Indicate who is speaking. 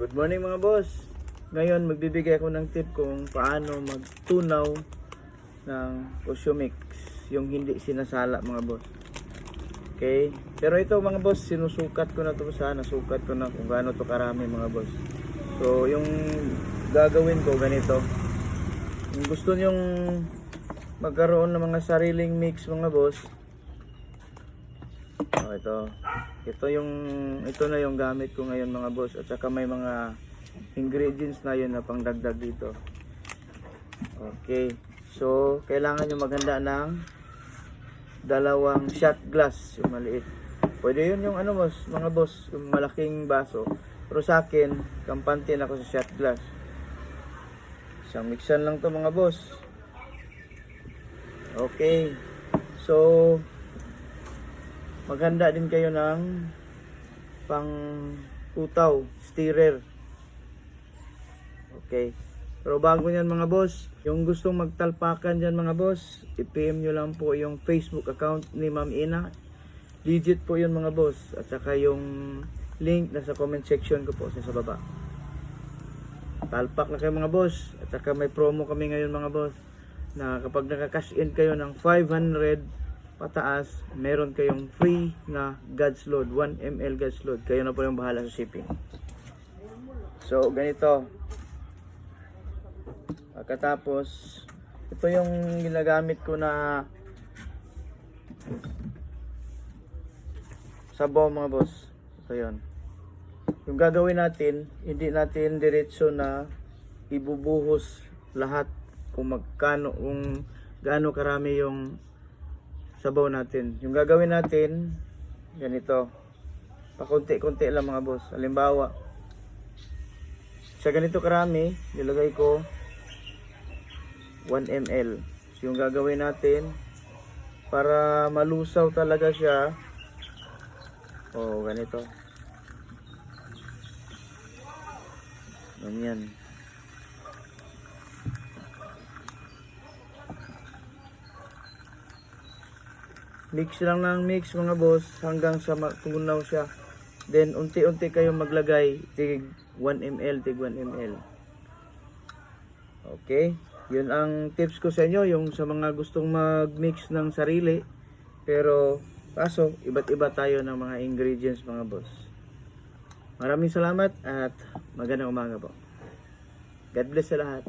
Speaker 1: Good morning mga boss. Ngayon magbibigay ako ng tip kung paano magtunaw ng Oceomix, yung hindi sinasala mga boss. Okay? Pero ito mga boss, sinusukat ko na to sa nasukat ko na kung gaano to karami mga boss. So, yung gagawin ko ganito. Kung gusto nyong magkaroon ng mga sariling mix mga boss, Oh, ito. Ito yung ito na yung gamit ko ngayon mga boss at saka may mga ingredients na yun na pangdagdag dito. Okay. So, kailangan nyo maghanda ng dalawang shot glass, yung maliit. Pwede yun yung ano boss, mga boss, yung malaking baso. Pero sa akin, kampante na ako sa shot glass. Isang mixan lang to mga boss. Okay. So, maghanda din kayo ng pang utaw, stirrer. Okay. Pero bago yan mga boss, yung gustong magtalpakan dyan mga boss, i-PM nyo lang po yung Facebook account ni Ma'am Ina. Legit po yun mga boss. At saka yung link nasa comment section ko po sa, sa baba. Talpak na kayo mga boss. At saka may promo kami ngayon mga boss na kapag nakakash in kayo ng 500 pataas, meron kayong free na God's Load, 1 ml God's Load. Kayo na po yung bahala sa shipping. So, ganito. Pagkatapos, ito yung ginagamit ko na sabaw mga boss. Ito yun. Yung gagawin natin, hindi natin diretso na ibubuhos lahat kung magkano, kung gaano karami yung sabaw natin. Yung gagawin natin, ganito. Pakunti-kunti lang mga boss. Halimbawa, sa ganito karami, nilagay ko 1 ml. Yung gagawin natin, para malusaw talaga siya, oh, ganito. Ganyan. Mix lang ng mix mga boss hanggang sa matunaw siya. Then unti-unti kayong maglagay tig 1 ml tig 1 ml okay? Yun ang tips ko sa inyo yung sa mga gustong mag-mix ng sarili. Pero kaso iba't iba tayo ng mga ingredients mga boss. Maraming salamat at magandang umaga po. God bless sa lahat